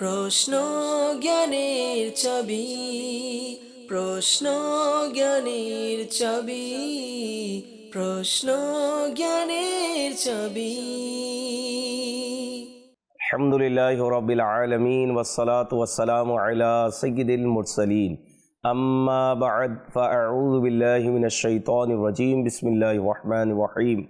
প্রশ্ন জ্ঞানের ছবি প্রশ্ন জ্ঞানের ছবি প্রশ্ন জ্ঞানের ছবি আলহামদুলিল্লাহ রবিল আলমিন ওসলাত ওসালাম আলা সঈদুল মুরসলিন। আম্মা বাদ ফাউযু বিল্লাহি মিনাশ শাইতানির রাজীম। বিসমিল্লাহির রহমানির রহিম।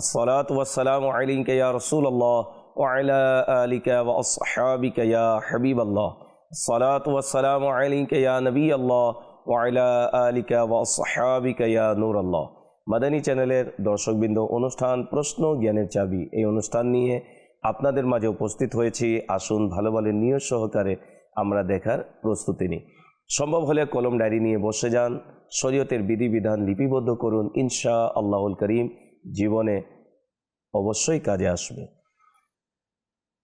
আসসালাতু ওয়াসসালামু আলাইকা ইয়া রাসূলুল্লাহ। ওয়াইলা আলিকা ওয়া আসহাবিকা ইয়া হাবিব আল্লাহ সালাত ওয়াসালাম আলিকা ইয়া নবী আল্লাহ ওয়াইলা আলিকা ওয়া আসহাবিকা ইয়া আল্লাহ মাদানী চ্যানেলের দর্শকবৃন্দ, অনুষ্ঠান প্রশ্ন জ্ঞানের চাবি। এই অনুষ্ঠান নিয়ে আপনাদের মাঝে উপস্থিত হয়েছি। আসুন ভালো ভালো নিয়োগ সহকারে আমরা দেখার প্রস্তুতি নিই। সম্ভব হলে কলম ডায়েরি নিয়ে বসে যান। শরীয়তের বিধিবিধান লিপিবদ্ধ করুন। ইনশা আল্লাহুল করিম, জীবনে অবশ্যই কাজে আসবে।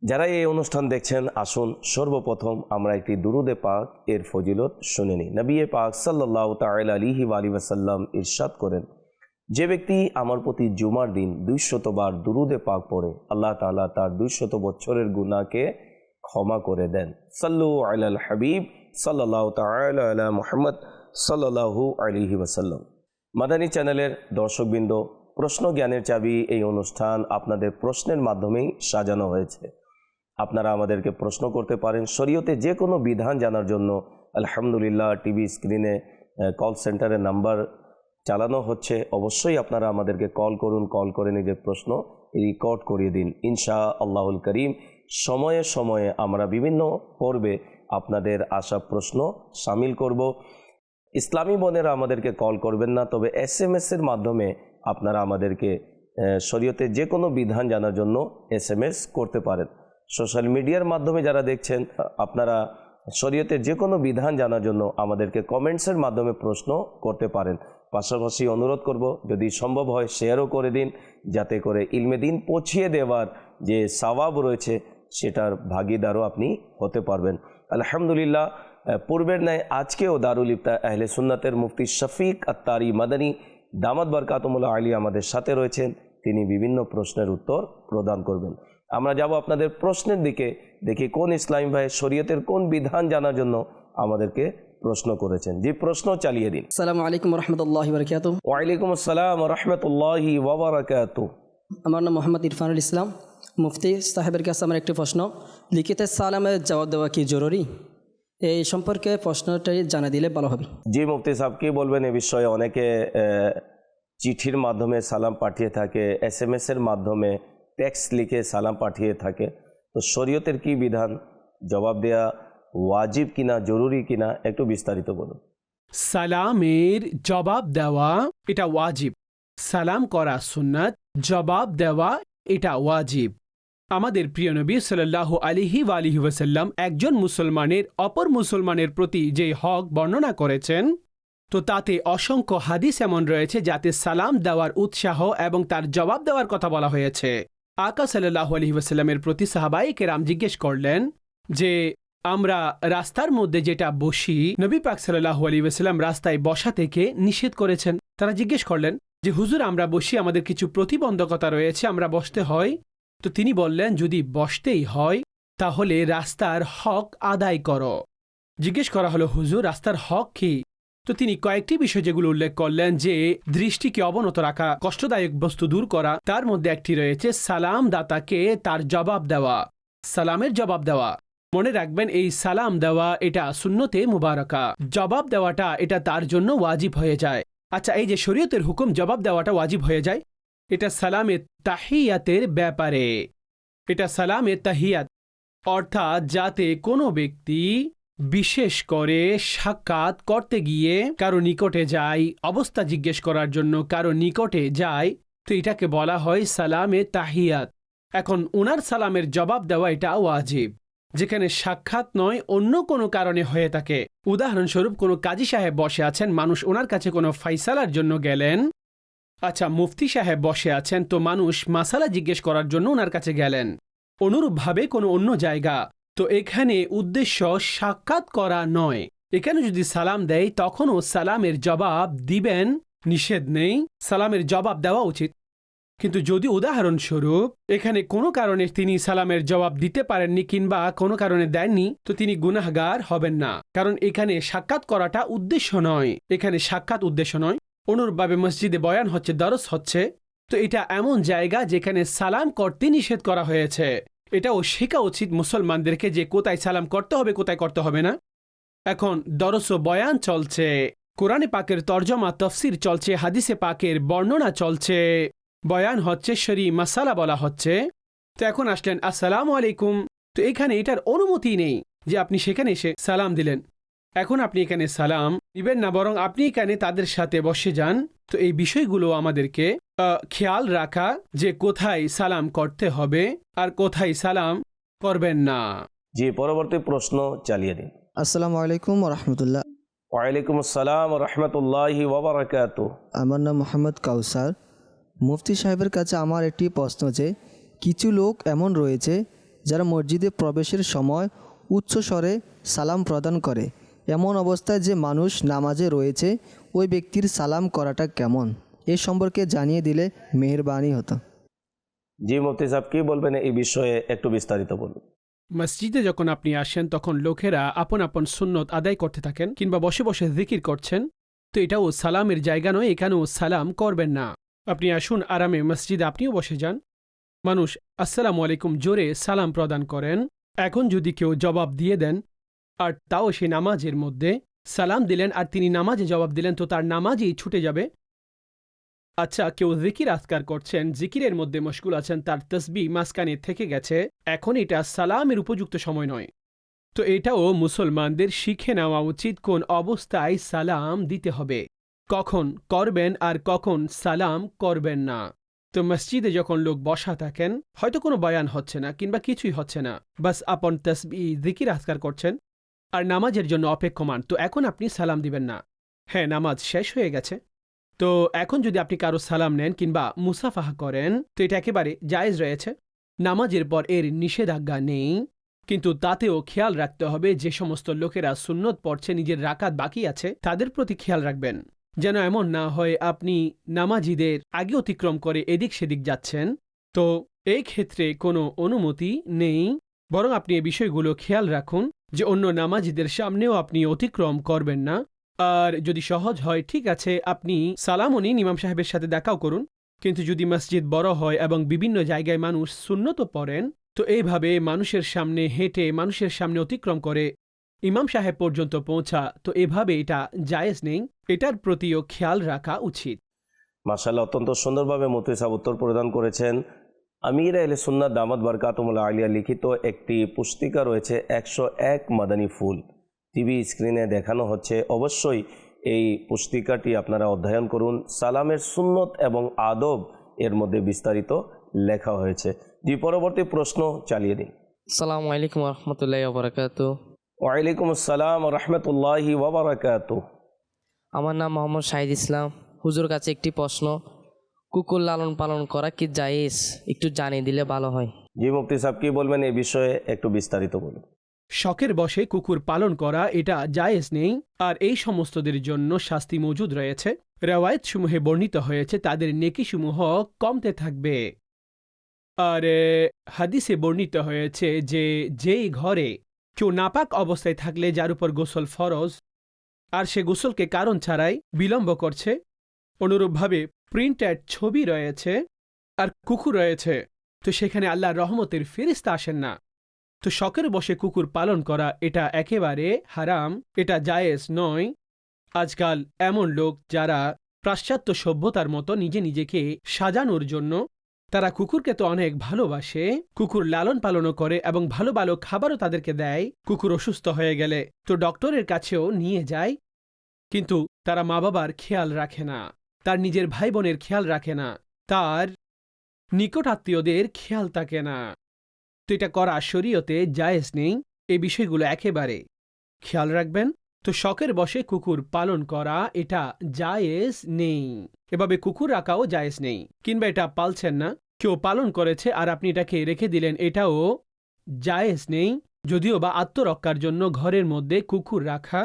যারা এই অনুষ্ঠান দেখছেন, আসুন সর্বপ্রথম আমরা একটি দুরুদে পাক এর ফজিলত শুনে নিই। নবিয়ে পাক সাল্লাহ তাল আলিহি আলী ওয়াসাল্লাম ইরশাদ করেন, যে ব্যক্তি আমার প্রতি জুমার দিন দুইশতবার দুরুদে পাক পড়ে, আল্লাহ তাআলা তার দুইশত বছরের গুনাহকে ক্ষমা করে দেন। সাল্লু আলাল হাবিব সাল্লাহ তাল মোহাম্মদ সাল্লাহু আলিহি ওয়াসাল্লাম। মাদানী চ্যানেলের দর্শকবৃন্দ প্রশ্ন জ্ঞানের চাবি এই অনুষ্ঠান আপনাদের প্রশ্নের মাধ্যমেই সাজানো হয়েছে। আপনারা আমাদেরকে প্রশ্ন করতে পারেন। শরীয়তে যে কোনো বিধান জানার জন্য আলহামদুলিল্লাহ টিভি স্ক্রিনে কল সেন্টারের নাম্বার চালানো হচ্ছে। অবশ্যই আপনারা আমাদেরকে কল করুন কল করে নিজের প্রশ্ন রেকর্ড করিয়ে দিন। ইনশা আল্লাহুল করিম, সময়ে সময়ে আমরা বিভিন্ন পর্বে আপনাদের আসা প্রশ্ন সামিল করব। ইসলামী বোনেরা আমাদেরকে কল করবেন না, তবে এস এম এর মাধ্যমে আপনারা আমাদেরকে শরীয়তে যে কোনো বিধান জানার জন্য এস করতে পারেন। সোশ্যাল মিডিয়ার মাধ্যমে যারা দেখছেন, আপনারা শরীয়তের যে কোনো বিধান জানার জন্য আমাদেরকে কমেন্টসের মাধ্যমে প্রশ্ন করতে পারেন। পাশাপাশি অনুরোধ করব, যদি সম্ভব হয় শেয়ারও করে দিন, যাতে করে ইলমে দিন পৌঁছিয়ে দেওয়ার যে সওয়াব রয়েছে, সেটার ভাগিদারও আপনি হতে পারবেন। আলহামদুলিল্লাহ, পূর্বের ন্যায় আজকেও দারুল ইফতা আহলে সুন্নাতের মুফতি শফিক আত্তারি মাদানী, দামাত বরকাতমুল্লাহ আলী আমাদের সাথে রয়েছেন। তিনি বিভিন্ন প্রশ্নের উত্তর প্রদান করবেন। আমরা যাব আপনাদের প্রশ্নের দিকে দেখি কোন ইসলামী ভাই শরীয়তের কোন বিধান জানার জন্য আমাদেরকে প্রশ্ন করেছেন। যে প্রশ্ন চালিয়ে দিন। আসসালামু আলাইকুম রহমতুল্লাহ বরকাত ওয়ালাইকুম আসসালাম রহমতুল্লাহি ওবরাকাত আমার নাম মোহাম্মদ ইরফানুল ইসলাম। মুফতি সাহেবের কাছে আমার একটি প্রশ্ন লিখিত সালামের জবাব দেওয়া কি জরুরি? এই সম্পর্কে প্রশ্নটাই জানা দিলে ভালো হবে। জি মুফতি সাহেব কি বলবেন এ বিষয়ে? অনেকে চিঠির মাধ্যমে সালাম পাঠিয়ে থাকে এস এম এর মাধ্যমে টেক্সট লিখে সালাম পাঠিয়ে থাকে। তো শরীয়তের কি বিধান? জবাব দেয়া ওয়াজিব কিনা, জরুরি কিনা, একটু বিস্তারিত বলুন। সালামের জবাব দেওয়া, এটা ওয়াজিব। সালাম করা সুন্নাত, জবাব দেওয়া, এটা ওয়াজিব। আমাদের প্রিয় নবী সাল্লাহ আলিহি আলিহি ওয়াসাল্লাম একজন মুসলমানের অপর মুসলমানের প্রতি যে হক বর্ণনা করেছেন, তো তাতে অসংখ্য হাদিস এমন রয়েছে যাতে সালাম দেওয়ার উৎসাহ এবং তার জবাব দেওয়ার কথা বলা হয়েছে। আকা সাল্লাহ আলহি ওয়াসাল্লামের প্রতি সাহাবাই কেরাম জিজ্ঞেস করলেন যে, আমরা রাস্তার মধ্যে যেটা বসি, নবী পাক সাল্লাহ আলী ওয়াসাল্লাম রাস্তায় বসা থেকে নিষেধ করেছেন। তারা জিজ্ঞেস করলেন যে, হুজুর, আমরা বসি, আমাদের কিছু প্রতিবন্ধকতা রয়েছে, আমরা বসতে হয়? তো তিনি বললেন, যদি বসতেই হয়, তাহলে রাস্তার হক আদায় করো। জিজ্ঞেস করা হলো, হুজুর, রাস্তার হক কি? তো তিনি কয়েকটি বিষয় যেগুলো উল্লেখ করলেন যে, দৃষ্টিকে অবনত রাখা, কষ্টদায়ক বস্তু দূর করা, তার মধ্যে একটি রয়েছে সালাম দাতাকে তার জবাব দেওয়া। সালামের জবাব দেওয়া। মনে রাখবেন, এই সালাম দেওয়া, এটা শূন্যতে মুবারকা। জবাব দেওয়াটা, এটা তার জন্য ওয়াজিব হয়ে যায়। আচ্ছা এই যে শরীয়তের হুকুম, জবাব দেওয়াটা ওয়াজিব হয়ে যায়? এটা সালামে তাহিয়াতের ব্যাপারে। এটা সালামে তাহিয়াত। অর্থাৎ যাতে কোনো ব্যক্তি বিশেষ করে সাক্ষাৎ করতে গিয়ে কারও নিকটে যায় অবস্থা জিজ্ঞেস করার জন্য কারও নিকটে যায় তো এটাকে বলা হয় সালামে তাহিয়াত। এখন ওনার সালামের জবাব দেওয়া এটা ওয়াজিব, যেখানে সাক্ষাৎ নয়, অন্য কোনো কারণে হয়ে থাকে। উদাহরণস্বরূপ কোনো কাজী সাহেব বসে আছেন, মানুষ ওনার কাছে কোনো ফাইসালার জন্য গেলেন আচ্ছা মুফতি সাহেব বসে আছেন, তো মানুষ মাসালা জিজ্ঞেস করার জন্য ওনার কাছে গেলেন। অনুরূপভাবে কোনো অন্য জায়গা তো এখানে উদ্দেশ্য সাক্ষাৎ করা নয়। এখানে যদি সালাম দেয়, তখনও সালামের জবাব দিবেন, নিষেধ নেই, সালামের জবাব দেওয়া উচিত। কিন্তু যদি উদাহরণস্বরূপ, এখানে কোনো কারণে তিনি সালামের জবাব দিতে পারেননি কিংবা কোনো কারণে দেননি, তো তিনি গুনাহগার হবেন না। কারণ এখানে সাক্ষাৎ করাটা উদ্দেশ্য নয়। এখানে সাক্ষাৎ উদ্দেশ্য নয়। অনুরূপভাবে মসজিদে বয়ান হচ্ছে, দরস হচ্ছে। তো এটা এমন জায়গা যেখানে সালাম করতে নিষেধ করা হয়েছে। এটাও শেখা উচিত মুসলমানদেরকে যে কোথায় সালাম করতে হবে, কোথায় করতে হবে না। এখন দরস বয়ান চলছে, কোরআনে পাকের তর্জমা, তফসির চলছে, হাদিসে পাকের বর্ণনা চলছে, বয়ান হচ্ছে শরী মাসালা বলা হচ্ছে। তো এখন আসলেন, আসসালাম আলাইকুম। তো এখানে এটার অনুমতি নেই যে আপনি সেখানে এসে সালাম দিলেন। এখন আপনি এখানে সালাম দিবেন না বরং আপনি এখানে তাদের সাথে বসে যান। তো এই বিষয়গুলো আমাদেরকে খেয়াল রাখা যে কোথায় সালাম করতে হবে আর কোথায় সালাম করবেন না। জি পরবর্তী প্রশ্ন চালিয়ে দিন। আসসালামু আলাইকুম রহমতুল্লাহ ওয়ালাইকুম আসসালাম রহমতুল্লাহি ওবরাকাত আমার নাম মোহাম্মদ কাউসার। মুফতি সাহেবের কাছে আমার একটি প্রশ্ন যে কিছু লোক এমন রয়েছে যারা মসজিদে প্রবেশের সময় উচ্চ স্বরে সালাম প্রদান করে। এমন অবস্থায় যে মানুষ নামাজে রয়েছে ওই ব্যক্তির সালাম করাটা কেমন? এ সম্পর্কে জানিয়ে দিলে মেহেরবানি হতো। জি মুফতি সাহেব কি বলবেন এই বিষয়ে একটু বিস্তারিত বলুন। মসজিদে যখন আপনি আসেন তখন লোকেরা আপন আপন সুন্নত আদায় করতে থাকেন কিংবা বসে বসে জিকির করছেন। তো এটাও সালামের জায়গা নয় এখানেও সালাম করবেন না। আপনি আসুন আরামে মসজিদে আপনিও বসে যান। মানুষ আসসালামু আলাইকুম জোরে সালাম প্রদান করেন। এখন যদি কেউ জবাব দিয়ে দেন আর তাও সে নামাজের মধ্যে সালাম দিলেন আর তিনি নামাজে জবাব দিলেন, তো তার নামাজই ছুটে যাবে? আচ্ছা কেউ জিকির আজকার করছেন, জিকিরের মধ্যে মশগুল আছেন, তার তসবি মাঝখানে থেকে গেছে, এখন এটা সালামের উপযুক্ত সময় নয়। তো এটাও মুসলমানদের শিখে নেওয়া উচিত কোন অবস্থায় সালাম দিতে হবে। কখন করবেন আর কখন সালাম করবেন না। তো মসজিদে যখন লোক বসা থাকেন, হয়তো কোনো বয়ান হচ্ছে না কিংবা কিছুই হচ্ছে না। বাস আপন তসবি, জিকির আজকার করছেন? আর নামাজের জন্য অপেক্ষমান। তো এখন আপনি সালাম দিবেন না। হ্যাঁ নামাজ শেষ হয়ে গেছে। তো এখন যদি আপনি কারও সালাম নেন কিংবা মুসাফাহা করেন, তো এটা একেবারে জায়েজ রয়েছে। নামাজের পর এর নিষেধাজ্ঞা নেই। কিন্তু তাতেও খেয়াল রাখতে হবে, যে সমস্ত লোকেরা সুন্নত পড়ছে, নিজের রাকাত বাকি আছে, তাদের প্রতি খেয়াল রাখবেন। যেন এমন না হয় আপনি নামাজিদের আগে অতিক্রম করে এদিক সেদিক যাচ্ছেন। তো এই ক্ষেত্রে কোনো অনুমতি নেই। বরং আপনি এই বিষয়গুলো খেয়াল রাখুন। যে অন্য নামাজিদের সামনেও আপনি অতিক্রম করবেন না। আর যদি সহজ হয়, ঠিক আছে, আপনি সালামনি ইমাম সাহেবের সাথে দেখাও করুন। কিন্তু যদি মসজিদ বড় হয় এবং বিভিন্ন জায়গায় মানুষ সুন্নত পড়েন, তো এইভাবে মানুষের সামনে হেঁটে, মানুষের সামনে অতিক্রম করে ইমাম সাহেব পর্যন্ত পৌঁছা। তো এভাবে এটা জায়েজ নেই। এটার প্রতিও খেয়াল রাখা উচিত। মাসাল্লাহ অত্যন্ত সুন্দরভাবে মুফতি সাহেব উত্তর প্রদান করেছেন। আমির আহলে সুন্নাত দামাদ বারকাতুমুল্লাহ আলিয়া লিখিত একটি পুস্তিকা রয়েছে একশো এক মাদানী ফুল। টিভি স্ক্রিনে দেখানো হচ্ছে। অবশ্যই এই পুস্তিকাটি আপনারা অধ্যয়ন করুন। সালামের সুন্নত এবং আদব এর মধ্যে বিস্তারিত লেখা হয়েছে। জি পরবর্তী প্রশ্ন চালিয়ে দিন সালামু আলাইকুম রহমতুল্লাহ বরাকাত ওয়ালাইকুম আসসালাম রহমতুল্লাহি ওবরাকাত আমার নাম মোহাম্মদ শাহিদ ইসলাম। হুজুর কাছে একটি প্রশ্ন কুকুর লালন পালন করা কি জায়েজ? একটু জানিয়ে দিলে ভালো হয়। জি মুফতি সাহেব কি বলবেন এই বিষয়ে একটু বিস্তারিত বলুন। শখের বসে কুকুর পালন করা এটা জায়েজ নেই আর এই সমস্তদের জন্য শাস্তি মজুদ রয়েছে। রেওয়ায়ত সমূহে বর্ণিত হয়েছে তাদের নেকিসমূহ কমতে থাকবে। আর হাদিসে বর্ণিত হয়েছে যে যেই ঘরে কেউ নাপাক অবস্থায় থাকলে যার উপর গোসল ফরজ আর সে গোসলকে কারণ ছাড়াই বিলম্ব করছে অনুরূপভাবে প্রিন্টেড ছবি রয়েছে আর কুকুর রয়েছে। তো সেখানে আল্লাহর রহমতের ফেরিস্তা আসেন না। তো শখের বসে কুকুর পালন করা এটা একেবারে হারাম, এটা জায়েজ নয়। আজকাল এমন লোক যারা পাশ্চাত্য সভ্যতার মতো নিজে নিজেকে সাজানোর জন্য তারা কুকুরকে তো অনেক ভালোবাসে, কুকুর লালন পালনও করে এবং ভালো ভালো খাবারও তাদেরকে দেয়, কুকুর অসুস্থ হয়ে গেলে তো ডক্টরের কাছেও নিয়ে যায়। কিন্তু তারা মা বাবার খেয়াল রাখে না। তার নিজের ভাই বোনের খেয়াল রাখে না। তার নিকট আত্মীয়দের খেয়াল থাকে না। তো এটা করা শরীয়তে জায়েজ নেই এই বিষয়গুলো একেবারে। খেয়াল রাখবেন, তো শখের বসে কুকুর পালন করা এটা জায়েজ নেই। এভাবে কুকুর রাখাও জায়েজ নেই, কিংবা এটা পালছেন না। কেউ পালন করেছে আর আপনি এটাকে রেখে দিলেন, এটাও জায়েজ নেই। যদিও বা আত্মরক্ষার জন্য ঘরের মধ্যে কুকুর রাখা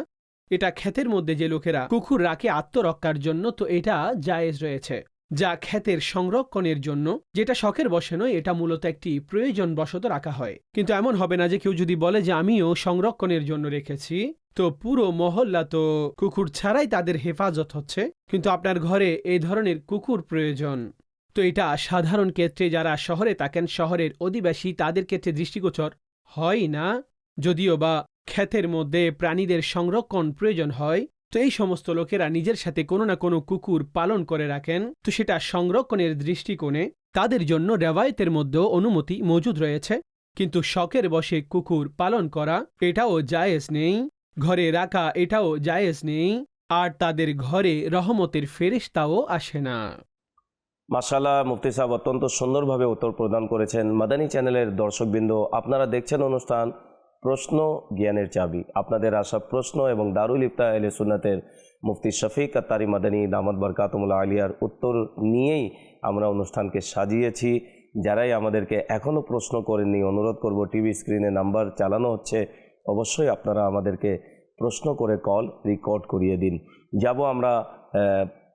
এটা ক্ষেতের মধ্যে যে লোকেরা কুকুর রাখে আত্মরক্ষার জন্য, তো এটা জায়েজ রয়েছে। যা ক্ষেতের সংরক্ষণের জন্য, যেটা শখের বসে নয়, এটা মূলত একটি প্রয়োজন বশত রাখা হয়। কিন্তু এমন হবে না যে কেউ যদি বলে যে, আমিও সংরক্ষণের জন্য রেখেছি। তো পুরো মহল্লা তো কুকুর ছাড়াই তাদের হেফাজত হচ্ছে। কিন্তু আপনার ঘরে এই ধরনের কুকুর প্রয়োজন। তো এটা সাধারণ ক্ষেত্রে যারা শহরে থাকেন, শহরের অধিবাসী, তাদের ক্ষেত্রে দৃষ্টিগোচর হয় না। যদিও বা ক্ষেতের মধ্যে প্রাণীদের সংরক্ষণ প্রয়োজন হয়, তো এই সমস্ত লোকেরা নিজের সাথে কোনো না কোনো কুকুর পালন করে রাখেন। তো সেটা সংরক্ষণের দৃষ্টিকোণে তাদের জন্য রেওয়ায়তের মধ্যেও অনুমতি মজুদ রয়েছে। কিন্তু শখের বসে কুকুর পালন করা এটাও জায়েজ নেই, ঘরে রাখা এটাও জায়েজ নেই, আর তাদের ঘরে রহমতের ফেরিস্তাও আসে না। মাসাল্লাহ মুফতি সাহেব অত্যন্ত সুন্দরভাবে উত্তর প্রদান করেছেন। মাদানী চ্যানেলের দর্শকবৃন্দ, আপনারা দেখছেন অনুষ্ঠান প্রশ্ন, জ্ঞানের চাবি। আপনাদের আসা প্রশ্ন এবং দারুল ইফতা এলে সুন্নাতের মুফতি শফিক আত্তারি মাদানী দামাদ বরকাতমুল্লা আলিয়ার উত্তর নিয়েই আমরা অনুষ্ঠানকে সাজিয়েছি। যারাই আমাদেরকে এখনও প্রশ্ন করেননি, অনুরোধ করব টিভি স্ক্রিনে নাম্বার চালানো হচ্ছে, অবশ্যই আপনারা আমাদেরকে প্রশ্ন করে কল রেকর্ড করিয়ে দিন। যাব আমরা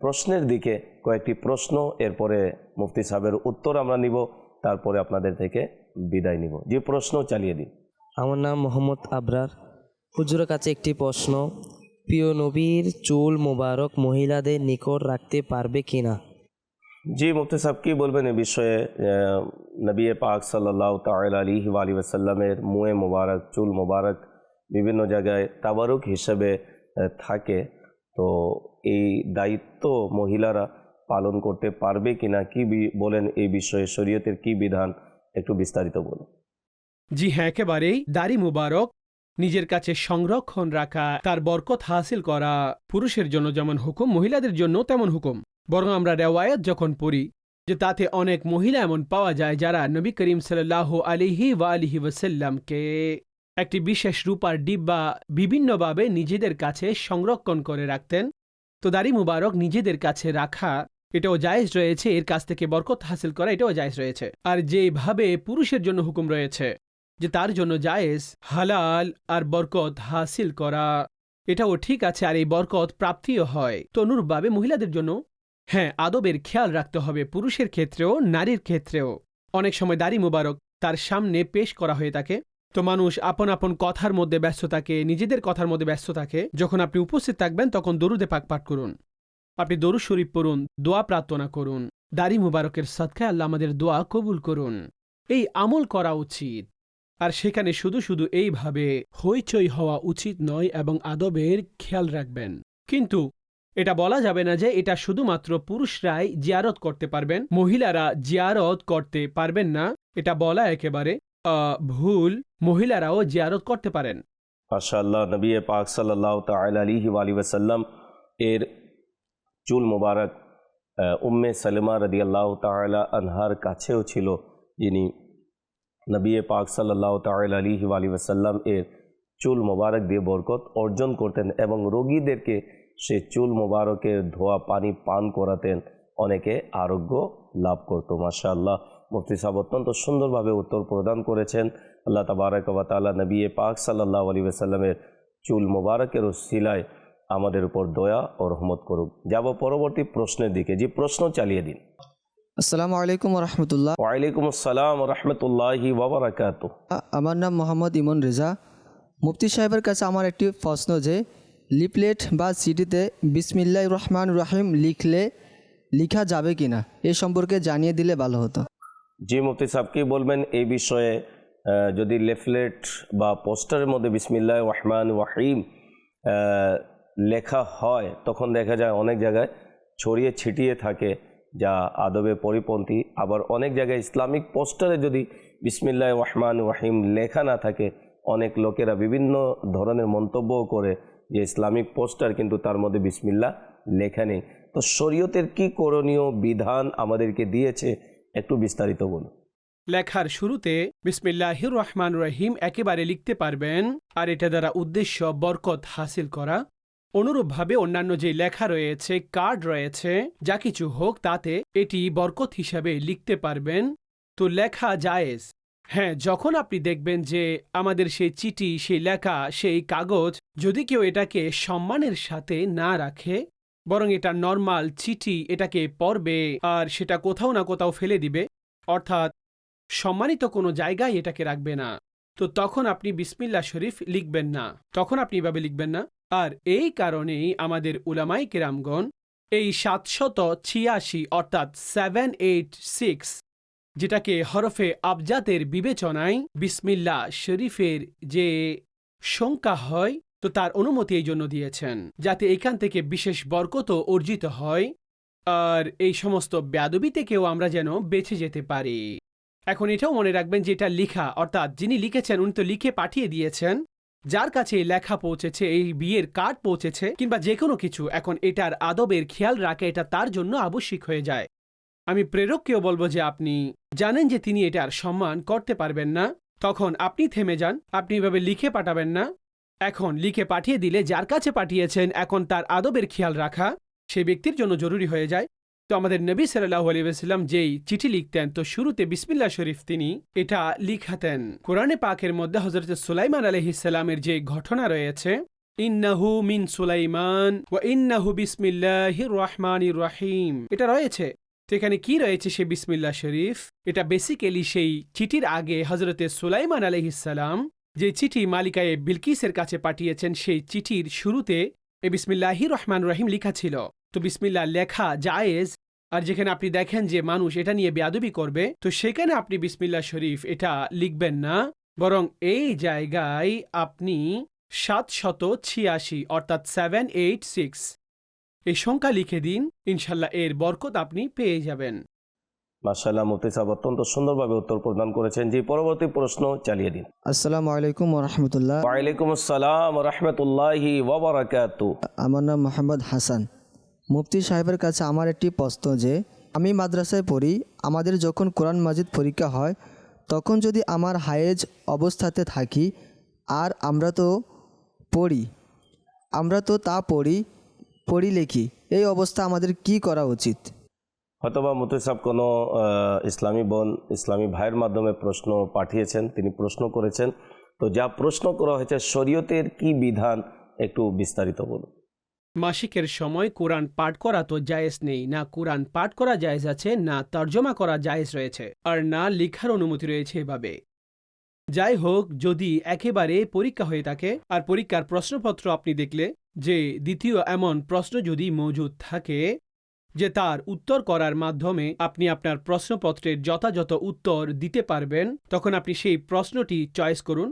প্রশ্নের দিকে। কয়েকটি প্রশ্ন, এরপরে মুফতি সাহেবের উত্তর আমরা নিব, তারপরে আপনাদের থেকে বিদায় নিব। যে প্রশ্ন চালিয়ে দিন। আমার নাম মোহাম্মদ আবরার। হুজুরের কাছে একটি প্রশ্ন, প্রিয় নবীর চুল মোবারক মহিলাদের নিকট রাখতে পারবে কিনা? জি, মুফতি সাহেব, কি বলবেন এ বিষয়ে? নবী পাক সাল্লাহ তাল আলী আলী ওসাল্লামের মুয়ে মোবারক, চুল মোবারক বিভিন্ন জায়গায় তাবারুক হিসেবে থাকে। তো এই দায়িত্ব মহিলারা পালন করতে পারবে কিনা? কি বলেন এই বিষয়ে, শরীয়তের কি বিধান? একটু বিস্তারিত বলুন। জি হ্যাঁ একেবারেই দাড়ি মুবারক, নিজের কাছে সংরক্ষণ রাখা, তার বরকত হাসিল করা, পুরুষের জন্য যেমন হুকুম, মহিলাদের জন্য তেমন হুকুম। বরং আমরা রেওয়ায়ত যখন পড়ি, যে তাতে অনেক মহিলা এমন পাওয়া যায় যারা নবী করিম সাল্লাহ আলিহি ওয়া আলিহি ওয়াসাল্লামকে একটি বিশেষ রূপার ডিব্বা বিভিন্নভাবে নিজেদের কাছে সংরক্ষণ করে রাখতেন। তো দাড়ি মুবারক নিজেদের কাছে রাখা, এটাও জায়েজ রয়েছে, এর কাছ থেকে বরকত হাসিল করা, এটাও জায়েজ রয়েছে। আর যেভাবে পুরুষের জন্য হুকুম রয়েছে যে তার জন্য জায়েজ, হালাল আর বরকত হাসিল করা। এটাও ঠিক আছে, আর এই বরকত প্রাপ্তিও হয়। তো অনুরূপভাবে মহিলাদের জন্য হ্যাঁ আদবের খেয়াল রাখতে হবে পুরুষের ক্ষেত্রেও, নারীর ক্ষেত্রেও। অনেক সময় দাড়ি মুবারক তার সামনে পেশ করা হয়ে থাকে। তো মানুষ আপন আপন কথার মধ্যে ব্যস্ত থাকে, নিজেদের কথার মধ্যে ব্যস্ত থাকে। যখন আপনি উপস্থিত থাকবেন, তখন দরুদে পাক পাঠ করুন। আপনি দরুদ শরীফ পড়ুন, দোয়া প্রার্থনা করুন। দাড়ি মুবারকের সৎকায় আল্লাহ আমাদের দোয়া কবুল করুন। এই আমল করা উচিত। আর সেখানে শুধু শুধু এইভাবে হইচই হওয়া উচিত নয় এবং আদবের খেয়াল রাখবেন। কিন্তু এটা বলা যাবে না যে এটা শুধুমাত্র পুরুষরাই জিয়ারত করতে পারবেন, মহিলারা জিয়ারত করতে পারবেন না। এটা বলা একেবারে ভুল। মহিলারাও জিয়ারত করতে পারেন। মাশাআল্লাহ, নবী পাক সাল্লাহ তাল আলী ওসাল্লাম এর চুল মোবারক উম্মে সালেমা রদি আল্লাহ তালা আনহার কাছেও ছিল, যিনি নবী পাক সাল্লাহ তাল আলী ওসাল্লাম এর চুল মোবারক দিয়ে বরকত অর্জন করতেন এবং রোগীদেরকে সে চুল মোবারকের ধোয়া, পানি পান করাতেন। অনেকে আরোগ্য লাভ করতো মাশা আল্লাহ মুফতি সাহেব অত্যন্ত সুন্দরভাবে উত্তর প্রদান করেছেন। আল্লাহ তাবারক তাআলা নবী পাক সাল্লাহ আলী ওসাল্লামের চুল মোবারকের সিলায় আমাদের উপর দয়া ও রহমত করুক। যাব পরবর্তী প্রশ্নের দিকে, যে প্রশ্ন চালিয়ে দিন। আসসালামু আলাইকুম রহমতুল্লাহ ওয়ালাইকুম আসসালাম রহমতুল্লাহি ওবরাকাত। আমার নাম মোহাম্মদ ইমন রেজা। মুফতি সাহেবের কাছে আমার একটি প্রশ্ন যে লিপলেট বা সিডিতে বিসমিল্লাহ রহমান রহিম লিখলে লিখা যাবে কি না এ সম্পর্কে জানিয়ে দিলে ভালো হতো। জি মুফতি সাহেব কি বলবেন? এই বিষয়ে যদি লেফলেট বা পোস্টারের মধ্যে বিসমিল্লাহ রহমান ওয়াহিম লেখা হয় তখন দেখা যায় অনেক জায়গায় ছড়িয়ে ছিটিয়ে থাকে। যা আদবে পরিপন্থী। আবার অনেক জায়গায় ইসলামিক পোস্টারে যদি বিসমিল্লাহ রহমান ওয়াহিম লেখা না থাকে, অনেক লোকেরা বিভিন্ন ধরনের মন্তব্যও করে যে ইসলামিক পোস্টার কিন্তু তার মধ্যে বিসমিল্লাহ লেখা নেই। তো শরীয়তের কি করণীয় বিধান আমাদেরকে দিয়েছে, একটু বিস্তারিত বলুন। লেখার শুরুতে বিসমিল্লাহির রহমান রহিম একেবারে লিখতে পারবেন, আর এটা দ্বারা উদ্দেশ্য বরকত হাসিল করা। অনুরূপভাবে অন্যান্য যে লেখা রয়েছে, কার্ড রয়েছে, যা কিছু হোক, তাতে এটি বরকত হিসাবে লিখতে পারবেন। তো লেখা জায়েজ। হ্যাঁ যখন আপনি দেখবেন যে আমাদের সেই চিঠি, সেই লেখা, সেই কাগজ যদি কেউ এটাকে সম্মানের সাথে না রাখে, বরং এটা নর্মাল চিঠি, এটাকে পড়বে আর সেটা কোথাও না কোথাও ফেলে দিবে, অর্থাৎ সম্মানিত কোনো জায়গায় এটাকে রাখবে না। তো তখন আপনি বিসমিল্লা শরীফ লিখবেন না। তখন আপনি এভাবে লিখবেন না। আর এই কারণেই আমাদের উলামাই কেরামগণ এই সাতশত ছিয়াশি অর্থাৎ সেভেন এইট সিক্স যেটাকে হরফে আবজাতের বিবেচনায় বিসমিল্লা শরীফের যে সংখ্যা হয়, তো তার অনুমতি এই জন্য দিয়েছেন, যাতে এখান থেকে বিশেষ বরকত অর্জিত হয়। আর এই সমস্ত ব্যাদবি থেকেও আমরা যেন বেঁচে যেতে পারি। এখন এটাও মনে রাখবেন যে এটা লিখা, অর্থাৎ যিনি লিখেছেন উনি তো লিখে পাঠিয়ে দিয়েছেন, যার কাছে এই লেখা পৌঁছেছে, এই বিয়ের কার্ড পৌঁছেছে, কিংবা যে কোনো কিছু, এখন এটার আদবের খেয়াল রাখা, এটা তার জন্য আবশ্যিক হয়ে যায়। আমি প্রেরককেও বলব যে আপনি জানেন যে তিনি এটার সম্মান করতে পারবেন না, তখন আপনি থেমে যান, আপনি এভাবে লিখে পাঠাবেন না। এখন লিখে পাঠিয়ে দিলে যার কাছে পাঠিয়েছেন, এখন তার আদবের খেয়াল রাখা, সে ব্যক্তির জন্য জরুরি হয়ে যায়। তো আমাদের নবী সাল্লাহ আলিয়াল্লাম যেই চিঠি লিখতেন, তো শুরুতে বিসমিল্লা শরীফ তিনি এটা লিখাতেন। কোরআনে পাকের মধ্যে হজরত সুলাইমান আলহিসাল্লামের যে ঘটনা রয়েছে, ইন্নাহু মিন সুলাইমান ও ইন্নাহু বিসমিল্লাহির রহমানির রহিম। এটা রয়েছে। তো এখানে কি রয়েছে সেই বিসমিল্লা শরীফ? এটা বেসিক্যালি সেই চিঠির আগে হজরতে সুলাইমান আলহিসাল্লাম যে চিঠি মালিকায়ে বিলকিসের কাছে পাঠিয়েছেন, সেই চিঠির শুরুতে এ বিসমিল্লাহি রহমান রহিম লেখা ছিল। তো বিসমিল্লা লেখা জায়েজ। আর যেখানে আপনি দেখেন যে মানুষ এটা নিয়ে বেয়াদবি করবে তো সেখানে আপনি বিসমিল্লা শরীফ এটা লিখবেন না। বরং এই জায়গায় আপনি সাতশত ছিয়াশি অর্থাৎ সেভেন এইট সিক্স এই সংখ্যা লিখে দিন ইনশাল্লাহ এর বরকত আপনি পেয়ে যাবেন। মাসাল্লাহ মুফতি সাহেব অত্যন্ত সুন্দরভাবে উত্তর প্রদান করেছেন। যে পরবর্তী প্রশ্ন চালিয়ে দিন। আসসালামু আলাইকুম রহমতুল্লাহ। ওয়ালাইকুম আসসালাম রহমতুল্লাহি আমার নাম মোহাম্মদ হাসান। মুফতি সাহেবের কাছে আমার একটি প্রশ্ন যে, আমি মাদ্রাসায় পড়ি, আমাদের যখন কোরআন মাজিদ পরীক্ষা হয়, তখন যদি আমার হায়েজ অবস্থাতে থাকি, আর আমরা তো পড়ি, আমরা তো তা পড়ি পড়ি লেখি, এই অবস্থা আমাদের কি করা উচিত? হয়তোবা সাহেব কোনো ইসলামী বোন, ইসলামী ভাইয়ের মাধ্যমে প্রশ্ন পাঠিয়েছেন, তিনি প্রশ্ন করেছেন। তো যা প্রশ্ন করা হয়েছে, শরীয়তের কি বিধান? একটু বিস্তারিত বলুন। মাসিকের সময় কোরআন পাঠ করা তো জায়েজ নেই, না কোরআন পাঠ করা জায়েজ আছে, না তর্জমা করা জায়েজ রয়েছে, আর না লিখার অনুমতি রয়েছে এভাবে। যাই হোক, যদি একেবারে পরীক্ষা হয়ে থাকে, আর পরীক্ষার প্রশ্নপত্র আপনি দেখলে যে দ্বিতীয় এমন প্রশ্ন যদি মজুদ থাকে, যে তার উত্তর করার মাধ্যমে আপনি আপনার প্রশ্নপত্রের যথাযথ উত্তর দিতে পারবেন, তখন আপনি সেই প্রশ্নটি চয়েস করুন।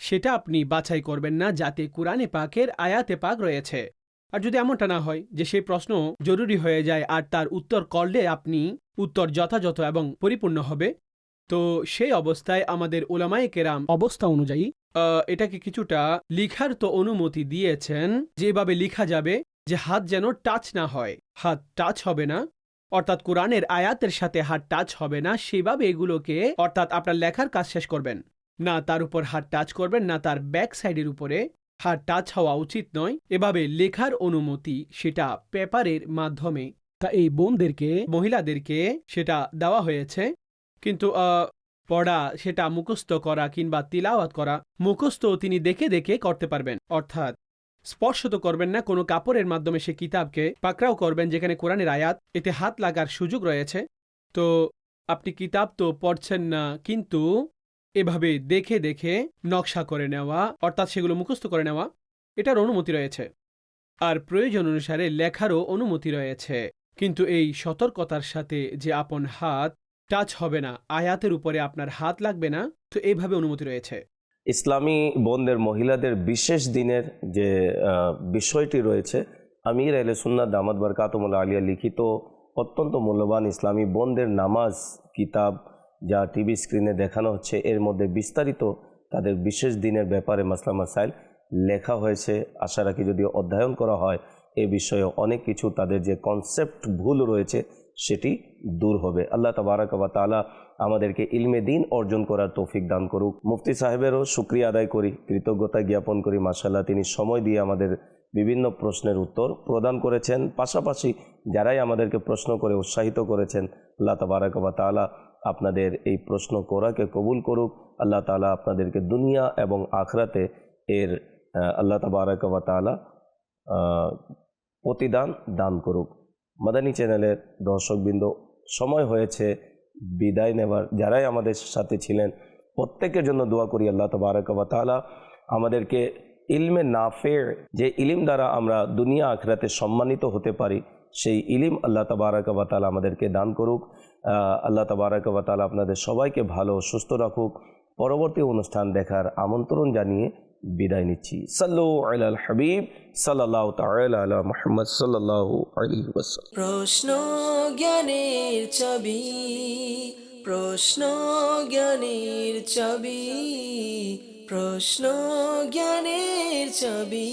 সেটা আপনি বাছাই করবেন না, যাতে কোরআনে পাকের আয়াতে পাক রয়েছে। আর যদি এমনটা না হয় যে সেই প্রশ্ন জরুরি হয়ে যায় আর তার উত্তর করলে আপনি উত্তর যথাযথ এবং পরিপূর্ণ হবে, তো সেই অবস্থায় আমাদের ওলামায়ে কেরাম অবস্থা অনুযায়ী এটাকে কিছুটা লিখার তো অনুমতি দিয়েছেন যেভাবে লিখা যাবে যে হাত যেন টাচ না হয়। হাত টাচ হবে না, অর্থাৎ কোরআনের আয়াতের সাথে হাত টাচ হবে না, সেভাবে এগুলোকে অর্থাৎ আপনার লেখার কাজ শেষ করবেন। না তার উপর হাত টাচ করবেন, না তার ব্যাক সাইডের উপরে হাত টাচ হওয়া উচিত নয়। এভাবে লেখার অনুমতি সেটা পেপারের মাধ্যমে তা এই বোনদেরকে, মহিলাদেরকে সেটা দেওয়া হয়েছে। কিন্তু পড়া সেটা মুখস্থ করা কিংবা তিলাওয়াত করা মুখস্থ তিনি দেখে দেখে করতে পারবেন। অর্থাৎ স্পর্শ তো করবেন না, কোনো কাপড়ের মাধ্যমে সে কিতাবকে পাকড়াও করবেন যেখানে কোরআনের আয়াত, এতে হাত লাগার সুযোগ রয়েছে। তো, আপনি কিতাব তো পড়ছেন না, কিন্তু এভাবে দেখে দেখে নকশা করে নেওয়া, অর্থাৎ সেগুলো মুখস্থ করে নেওয়া, এটার অনুমতি রয়েছে। আর প্রয়োজন অনুসারে লেখারও অনুমতি রয়েছে। কিন্তু এই সতর্কতার সাথে যে আপন হাত, টাচ হবে না। আয়াতের উপরে আপনার হাত লাগবে না। তো এইভাবে অনুমতি রয়েছে। ইসলামী বন্ধের মহিলাদের বিশেষ দিনের যে বিষয়টি রয়েছে, আমির আলে সুন্নাত দামাদ বরকাতমুল আলিয়া লিখিত অত্যন্ত মূল্যবান ইসলামী বোনদের নামাজ, কিতাব যা টিভি স্ক্রিনে দেখানো হচ্ছে, এর মধ্যে বিস্তারিত তাদের বিশেষ দিনের ব্যাপারে মাসলা মাসাইল লেখা হয়েছে। আশা রাখি যদি অধ্যয়ন করা হয়, এ বিষয়ে অনেক কিছু তাদের যে কনসেপ্ট ভুল রয়েছে, সেটি দূর হবে। আল্লাহ তবারক বা তালা আমাদেরকে ইলমে দিন অর্জন করার তৌফিক দান করুক। মুফতি সাহেবেরও সুক্রিয়া আদায় করি, কৃতজ্ঞতা জ্ঞাপন করি মাসাল্লাহ তিনি সময় দিয়ে আমাদের বিভিন্ন প্রশ্নের উত্তর প্রদান করেছেন। পাশাপাশি যারাই আমাদেরকে প্রশ্ন করে উৎসাহিত করেছেন, আল্লাহ তবারক বা তালা আপনাদের এই প্রশ্ন করাকে কবুল করুক। আল্লাহ তালা আপনাদেরকে দুনিয়া এবং আখরাতে এর আল্লাহ তবারক তালা প্রতিদান দান করুক। মাদানী চ্যানেলের দর্শকবৃন্দ, সময় হয়েছে, বিদায় নেবার। যারাই আমাদের সাথে ছিলেন, প্রত্যেকের জন্য দোয়া করি আল্লাহ তবারকালা আমাদেরকে ইলমে নাফের, যে ইলিম দ্বারা আমরা দুনিয়া আখরাতে সম্মানিত হতে পারি, সেই ইলিম আল্লাহ তবারকালা আমাদেরকে দান করুক। আল্লাহ তবারকালা আপনাদের সবাইকে ভালো সুস্থ রাখুক। পরবর্তী অনুষ্ঠান দেখার আমন্ত্রণ জানিয়ে বিদায় নিচ্ছি। সাল্লু আল হাবিব সাল্লাহ তাল মোহাম্মদ সাল্লাহ আলী ওয়াসাল্লাম। প্রশ্ন জ্ঞানের ছবি প্রশ্ন জ্ঞানের ছবি প্রশ্ন জ্ঞানের ছবি